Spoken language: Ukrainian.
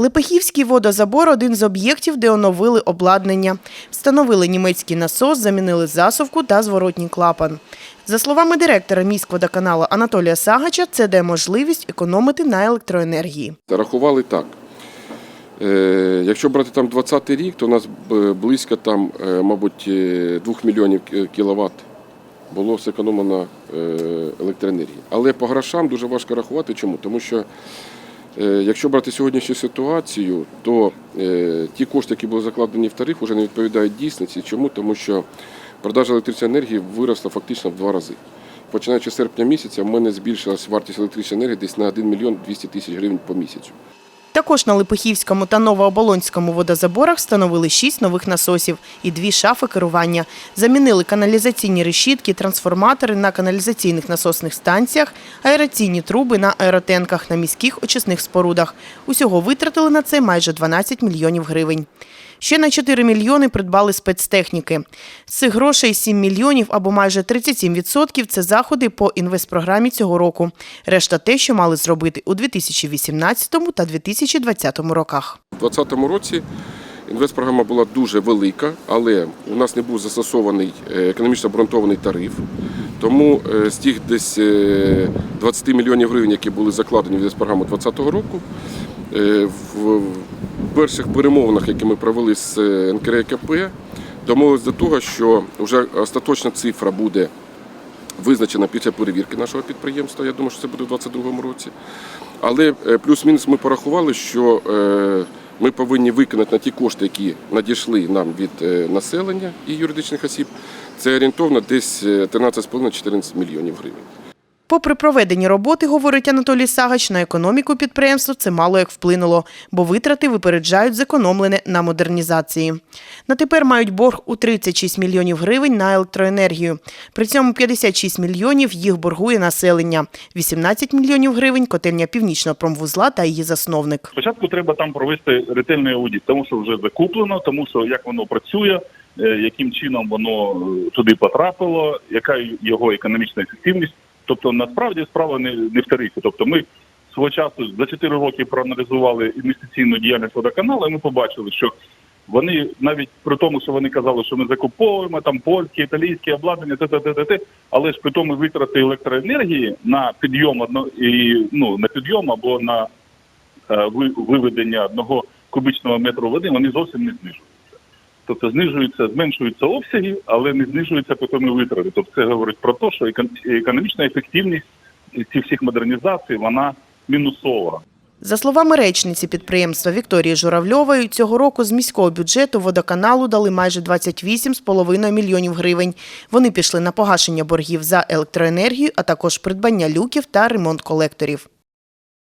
Липихівський водозабор один з об'єктів, де оновили обладнання. Встановили німецький насос, замінили засувку та зворотній клапан. За словами директора міськводоканалу Анатолія Сагача, це дає можливість економити на електроенергії. Рахували так. Е, Якщо брати там 20-й рік, то у нас близько там, е, мабуть, 2 мільйонів кіловат було зекономлено е, електроенергії. Але по грошам дуже важко рахувати. Чому? Тому що е, якщо брати сьогоднішню ситуацію, то е, ті кошти, які були закладені в тариф, вже не відповідають дійсності. Чому? Тому що продажа електричної енергії виросла фактично в два рази. Починаючи з серпня місяця, в мене збільшилась вартість електричної енергії десь на 1 мільйон 200 тисяч гривень по місяцю. Також на Липихівському та Новооболонському водозаборах встановили шість нових насосів і дві шафи керування. Замінили каналізаційні решітки, трансформатори на каналізаційних насосних станціях, аераційні труби на аеротенках на міських очисних спорудах. Усього витратили на це майже 12 мільйонів гривень. Ще на 4 мільйони придбали спецтехніки. З цих грошей 7 мільйонів або майже 37% – це заходи по інвестпрограмі цього року. Решта те, що мали зробити у 2018 та 2020 роках. У 2020 році інвестпрограма була дуже велика, але у нас не був застосований е, економічно обґрунтований тариф. Тому е, з тих десь е, 20 мільйонів гривень, які були закладені в інвестпрограму 2020 року, е, перших перемовинах, які ми провели з е, НКРКП, домовились до того, що вже остаточна цифра буде визначена після перевірки нашого підприємства. Я думаю, що це буде в 2022 році. Але е, плюс-мінус ми порахували, що е, ми повинні виконати на ті кошти, які надійшли нам від населення і юридичних осіб. Це орієнтовно десь е, 13,5-14 мільйонів гривень. Попри проведені роботи, говорить Анатолій Сагач, на економіку підприємства це мало як вплинуло, бо витрати випереджають зекономлене на модернізації. На тепер мають борг у 36 мільйонів гривень на електроенергію. При цьому 56 мільйонів їх боргує населення, 18 мільйонів гривень – котельня Північного промвузла та її засновник. Спочатку треба там провести ретельний аудит, тому що вже закуплено, тому що як воно працює, е, яким чином воно е, туди потрапило, яка його економічна ефективність. Тобто насправді справа не, не в тарифі. Тобто ми свого часу за 4 роки проаналізували інвестиційну діяльність водоканалу, і ми побачили, що вони навіть при тому, що вони казали, що ми закуповуємо там польське, італійське обладнання, т т т т т але ж при тому витрати електроенергії на підйом одно і ну на підйом або на е, виведення одного кубичного метру води, вони зовсім не знижуються. Тобто знижуються, зменшуються обсяги, але не знижуються потім витрати. Тобто це говорить про те, що екон- економічна ефективність цих всіх модернізацій вона мінусова. За словами речниці підприємства Вікторії Журавльової, цього року з міського бюджету водоканалу дали майже 28,5 мільйонів гривень. Вони пішли на погашення боргів за електроенергію, а також придбання люків та ремонт колекторів.